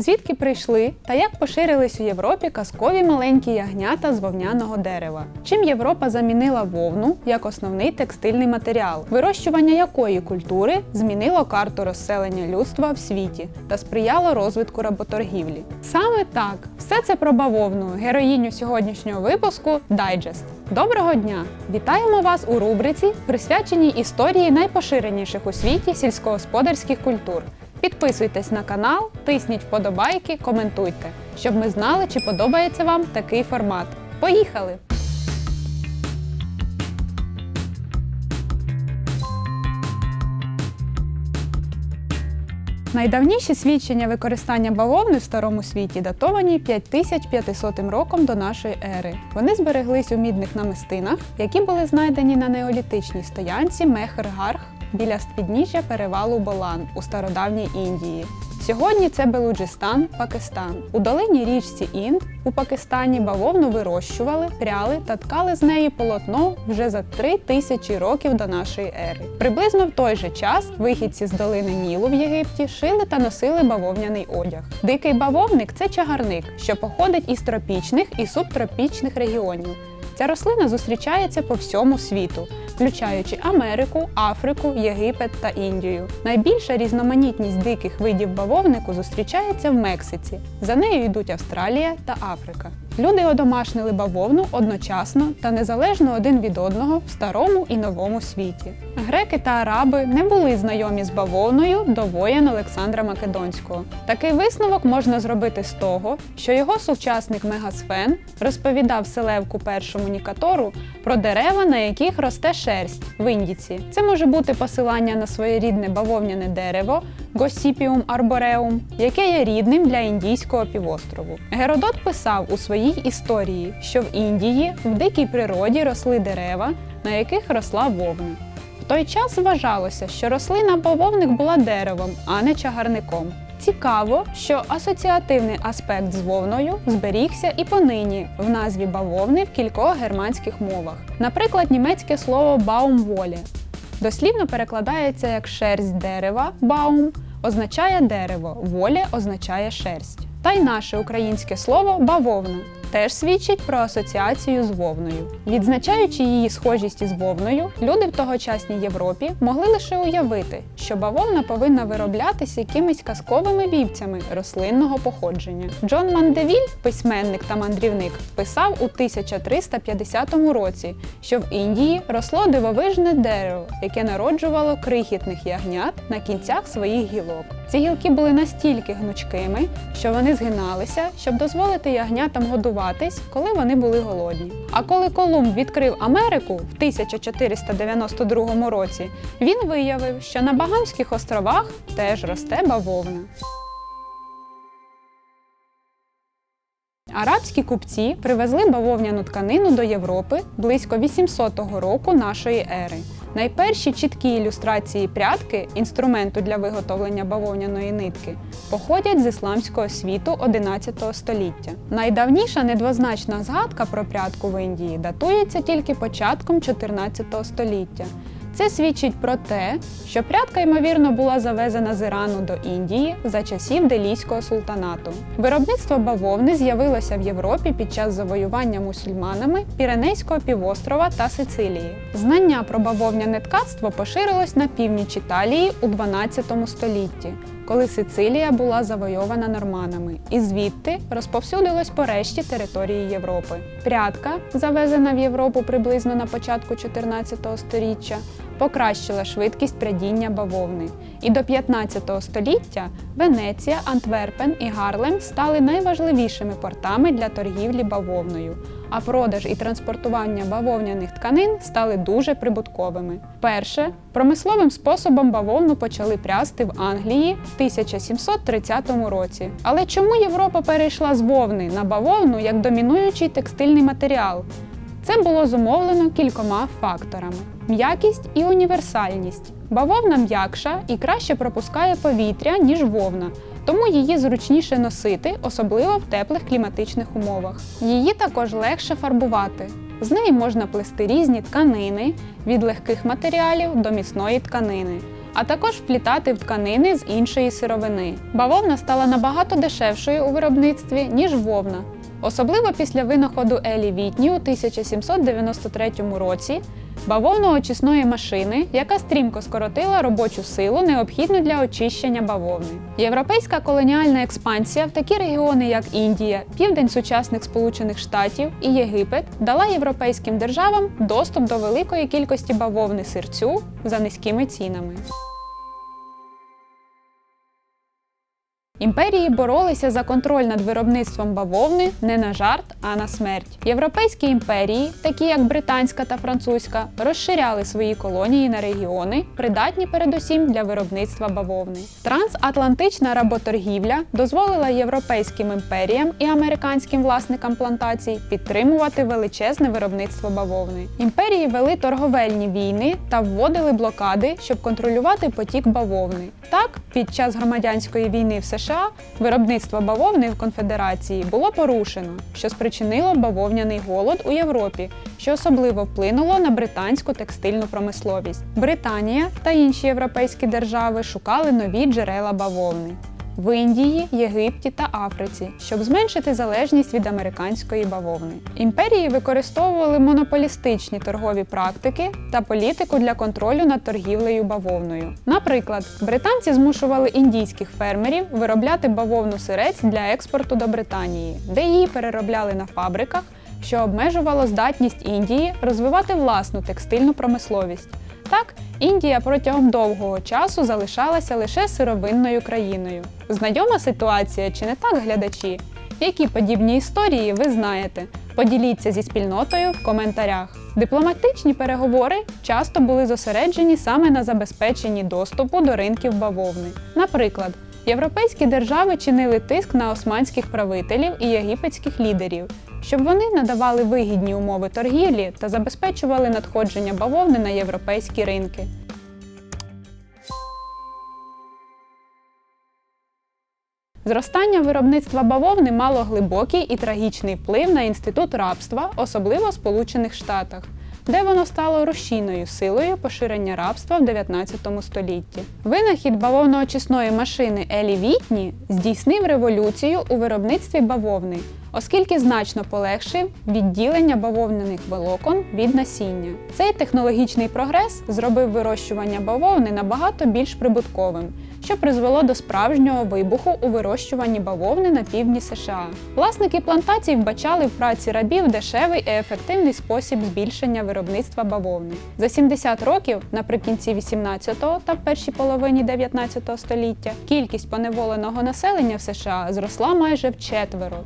Звідки прийшли та як поширились у Європі казкові маленькі ягнята з вовняного дерева? Чим Європа замінила вовну як основний текстильний матеріал, вирощування якої культури змінило карту розселення людства в світі та сприяло розвитку работоргівлі? Саме так, все це про бавовну, героїню сьогоднішнього випуску Дайджест. Доброго дня! Вітаємо вас у рубриці, присвяченій історії найпоширеніших у світі сільськогосподарських культур. Підписуйтесь на канал, тисніть вподобайки, коментуйте, щоб ми знали, чи подобається вам такий формат. Поїхали! Найдавніші свідчення використання бавовни в старому світі датовані 5500 роком до нашої ери. Вони збереглись у мідних намистинах, які були знайдені на неолітичній стоянці Мехергарх біля підніжжя перевалу Болан у стародавній Індії. Сьогодні це Белуджистан, Пакистан. У долині річці Інд у Пакистані бавовну вирощували, пряли та ткали з неї полотно вже за три тисячі років до нашої ери. Приблизно в той же час вихідці з долини Нілу в Єгипті шили та носили бавовняний одяг. Дикий бавовник це чагарник, що походить із тропічних і субтропічних регіонів. Ця рослина зустрічається по всьому світу, включаючи Америку, Африку, Єгипет та Індію. Найбільша різноманітність диких видів бавовнику зустрічається в Мексиці. За нею йдуть Австралія та Африка. Люди одомашнили бавовну одночасно та незалежно один від одного в старому і новому світі. Греки та араби не були знайомі з бавовною до воєн Олександра Македонського. Такий висновок можна зробити з того, що його сучасник Мегасфен розповідав Селевку першому Нікатору про дерева, на яких росте шерсть в Індіці. Це може бути посилання на своєрідне бавовняне дерево Госіпіум арбореум, яке є рідним для індійського півострову. Геродот писав у своїй історії, що в Індії в дикій природі росли дерева, на яких росла вовна. В той час вважалося, що рослина бавовник була деревом, а не чагарником. Цікаво, що асоціативний аспект з вовною зберігся і понині в назві бавовни в кількох германських мовах. Наприклад, німецьке слово «баумволі» дослівно перекладається як шерсть дерева баум означає дерево, волі означає шерсть. Та й наше українське слово бавовна теж свідчить про асоціацію з вовною. Відзначаючи її схожість із вовною, люди в тогочасній Європі могли лише уявити, що бавовна повинна вироблятися якимись казковими вівцями рослинного походження. Джон Мандевіль, письменник та мандрівник, писав у 1350 році, що в Індії росло дивовижне дерево, яке народжувало крихітних ягнят на кінцях своїх гілок. Ці гілки були настільки гнучкими, що вони згиналися, щоб дозволити ягнятам годуватись, коли вони були голодні. А коли Колумб відкрив Америку в 1492 році, він виявив, що на Багамських островах теж росте бавовна. Арабські купці привезли бавовняну тканину до Європи близько 800 року нашої ери. Найперші чіткі ілюстрації прядки, інструменту для виготовлення бавовняної нитки, походять з ісламського світу 11 століття. Найдавніша недвозначна згадка про прядку в Індії датується тільки початком 14 століття. Це свідчить про те, що прядка, ймовірно, була завезена з Ірану до Індії за часів Делійського султанату. Виробництво бавовни з'явилося в Європі під час завоювання мусульманами Піренейського півострова та Сицилії. Знання про бавовняне ткацтво поширилось на північ Італії у 12 столітті. Коли Сицилія була завойована норманами, і звідти розповсюдилось по решті території Європи. Прядка, завезена в Європу приблизно на початку 14 століття, покращила швидкість прядіння бавовни. І до 15 століття Венеція, Антверпен і Гарлем стали найважливішими портами для торгівлі бавовною. А продаж і транспортування бавовняних тканин стали дуже прибутковими. Перше промисловим способом бавовну почали прясти в Англії в 1730 році. Але чому Європа перейшла з вовни на бавовну як домінуючий текстильний матеріал? Це було зумовлено кількома факторами: м'якість і універсальність. Бавовна м'якша і краще пропускає повітря, ніж вовна, тому її зручніше носити, особливо в теплих кліматичних умовах. Її також легше фарбувати. З неї можна плести різні тканини від легких матеріалів до міцної тканини. а також вплітати в тканини з іншої сировини. Бавовна стала набагато дешевшою у виробництві, ніж вовна. Особливо після винаходу Елі Вітні у 1793 році бавовно-очисної машини, яка стрімко скоротила робочу силу, необхідну для очищення бавовни. Європейська колоніальна експансія в такі регіони, як Індія, південь сучасних Сполучених Штатів і Єгипет, дала європейським державам доступ до великої кількості бавовни сирцю за низькими цінами. Імперії боролися за контроль над виробництвом бавовни не на жарт, а на смерть. Європейські імперії, такі як британська та французька, розширяли свої колонії на регіони, придатні передусім для виробництва бавовни. Трансатлантична работоргівля дозволила європейським імперіям і американським власникам плантацій підтримувати величезне виробництво бавовни. Імперії вели торговельні війни та вводили блокади, щоб контролювати потік бавовни. Так, під час громадянської війни в США виробництво бавовни в конфедерації було порушено, що спричинило бавовняний голод у Європі, що особливо вплинуло на британську текстильну промисловість. Британія та інші європейські держави шукали нові джерела бавовни. В Індії, Єгипті та Африці, щоб зменшити залежність від американської бавовни. Імперії використовували монополістичні торгові практики та політику для контролю над торгівлею бавовною. Наприклад, британці змушували індійських фермерів виробляти бавовну сирець для експорту до Британії, де її переробляли на фабриках, що обмежувало здатність Індії розвивати власну текстильну промисловість. Так, Індія протягом довгого часу залишалася лише сировинною країною. Знайома ситуація чи не так, глядачі? Які подібні історії ви знаєте? Поділіться зі спільнотою в коментарях. Дипломатичні переговори часто були зосереджені саме на забезпеченні доступу до ринків бавовни. Наприклад, європейські держави чинили тиск на османських правителів і єгипетських лідерів, щоб вони надавали вигідні умови торгівлі та забезпечували надходження бавовни на європейські ринки. Зростання виробництва бавовни мало глибокий і трагічний вплив на інститут рабства, особливо в Сполучених Штатах, де воно стало рушійною силою поширення рабства в 19 столітті. Винахід бавовно-очисної машини Елі Вітні здійснив революцію у виробництві бавовни, оскільки значно полегшив відділення бавовняних волокон від насіння. Цей технологічний прогрес зробив вирощування бавовни набагато більш прибутковим, що призвело до справжнього вибуху у вирощуванні бавовни на півдні США. Власники плантацій вбачали в праці рабів дешевий і ефективний спосіб збільшення виробництва бавовни. За 70 років, наприкінці 18-го та в першій половині 19 століття, кількість поневоленого населення в США зросла майже вчетверо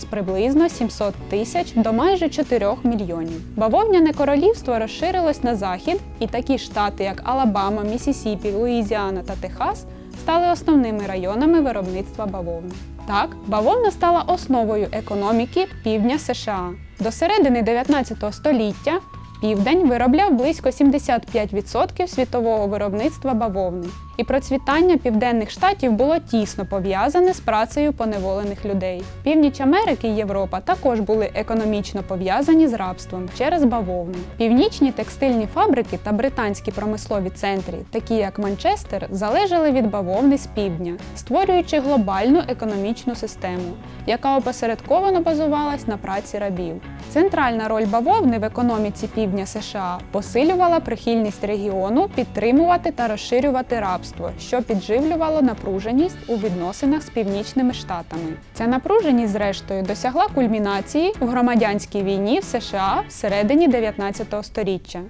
з приблизно 700 тисяч до майже 4 мільйонів. Бавовняне королівство розширилось на захід, і такі штати, як Алабама, Місісіпі, Луїзіана та Техас, стали основними районами виробництва бавовни. Так, бавовна стала основою економіки півдня США. До середини 19 століття південь виробляв близько 75% світового виробництва бавовни, і процвітання південних штатів було тісно пов'язане з працею поневолених людей. Північ Америки і Європа також були економічно пов'язані з рабством через бавовну. Північні текстильні фабрики та британські промислові центри, такі як Манчестер, залежали від бавовни з півдня, створюючи глобальну економічну систему, яка опосередковано базувалась на праці рабів. Центральна роль бавовни в економіці півдня США посилювала прихильність регіону підтримувати та розширювати рабство, що підживлювало напруженість у відносинах з північними штатами. Ця напруженість, зрештою, досягла кульмінації в громадянській війні в США всередині 19 століття.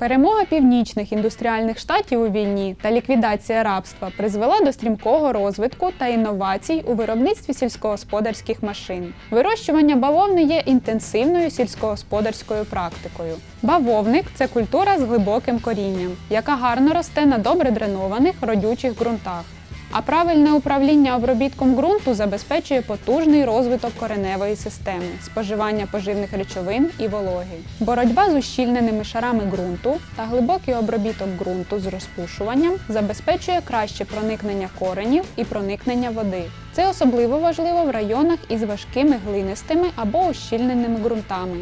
Перемога північних індустріальних штатів у війні та ліквідація рабства призвела до стрімкого розвитку та інновацій у виробництві сільськогосподарських машин. Вирощування бавовни є інтенсивною сільськогосподарською практикою. Бавовник це культура з глибоким корінням, яка гарно росте на добре дренованих родючих ґрунтах. А правильне управління обробітком ґрунту забезпечує потужний розвиток кореневої системи, споживання поживних речовин і вологи. Боротьба з ущільненими шарами ґрунту та глибокий обробіток ґрунту з розпушуванням забезпечує краще проникнення коренів і проникнення води. Це особливо важливо в районах із важкими глинистими або ущільненими ґрунтами,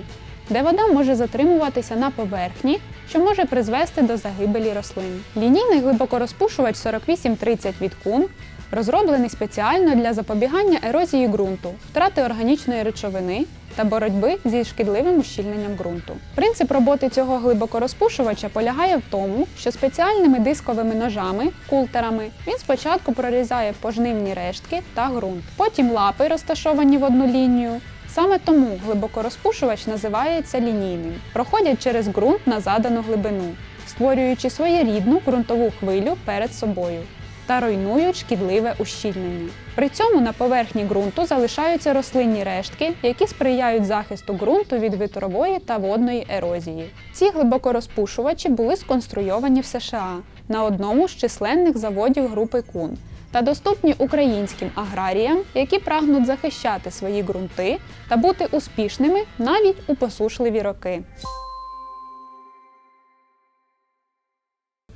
де вода може затримуватися на поверхні що може призвести до загибелі рослин. Лінійний глибокорозпушувач 4830 від Кун розроблений спеціально для запобігання ерозії ґрунту, втрати органічної речовини та боротьби зі шкідливим ущільненням ґрунту. Принцип роботи цього глибокорозпушувача полягає в тому, що спеціальними дисковими ножами, култерами, він спочатку прорізає пожнивні рештки та ґрунт, потім лапи, розташовані в одну лінію. Саме тому глибокорозпушувач називається лінійним. Проходять через ґрунт на задану глибину, створюючи своєрідну ґрунтову хвилю перед собою та руйнують шкідливе ущільнення. При цьому на поверхні ґрунту залишаються рослинні рештки, які сприяють захисту ґрунту від вітрової та водної ерозії. Ці глибокорозпушувачі були сконструйовані в США на одному з численних заводів групи Кун та доступні українським аграріям, які прагнуть захищати свої ґрунти та бути успішними навіть у посушливі роки.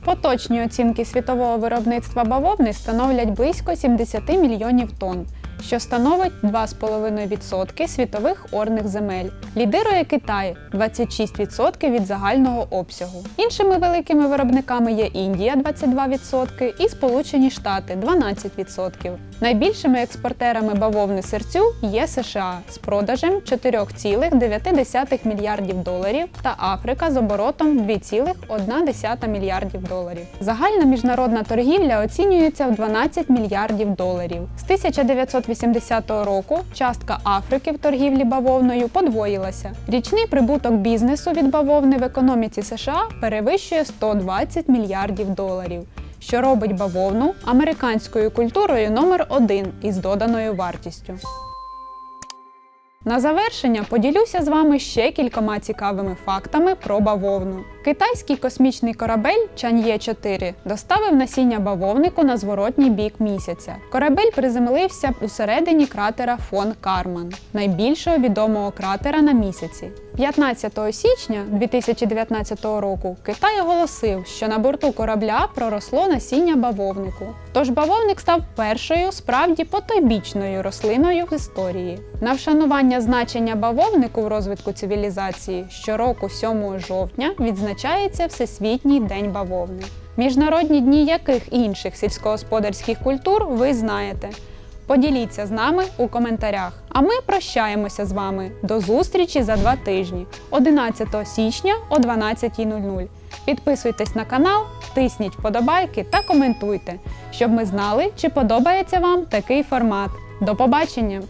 Поточні оцінки світового виробництва бавовни становлять близько 70 мільйонів тонн, що становить 2,5% світових орних земель. Лідирує Китай 26% від загального обсягу. Іншими великими виробниками є Індія 22% і Сполучені Штати 12%. Найбільшими експортерами бавовни серцю є США з продажем 4,9 мільярдів доларів та Африка з оборотом 2,1 мільярдів доларів. Загальна міжнародна торгівля оцінюється в 12 мільярдів доларів. З 1980 року частка Африки в торгівлі бавовною подвоїлася. Річний прибуток бізнесу від бавовни в економіці США перевищує 120 мільярдів доларів що робить бавовну американською культурою номер один із доданою вартістю. На завершення поділюся з вами ще кількома цікавими фактами про бавовну. Китайський космічний корабель Чан'є 4 доставив насіння бавовнику на зворотній бік місяця. Корабель приземлився у середині кратера фон Карман, найбільшого відомого кратера на місяці. 15 січня 2019 року Китай оголосив, що на борту корабля проросло насіння бавовнику. Тож бавовник став першою справді потойбічною рослиною в історії. На вшанування значення бавовнику в розвитку цивілізації щороку 7 жовтня відзначається Всесвітній день бавовни. Міжнародні дні яких інших сільськогосподарських культур ви знаєте? Поділіться з нами у коментарях. А ми прощаємося з вами до зустрічі за два тижні, 11 січня о 12.00. Підписуйтесь на канал, тисніть вподобайки та коментуйте, щоб ми знали, чи подобається вам такий формат. До побачення!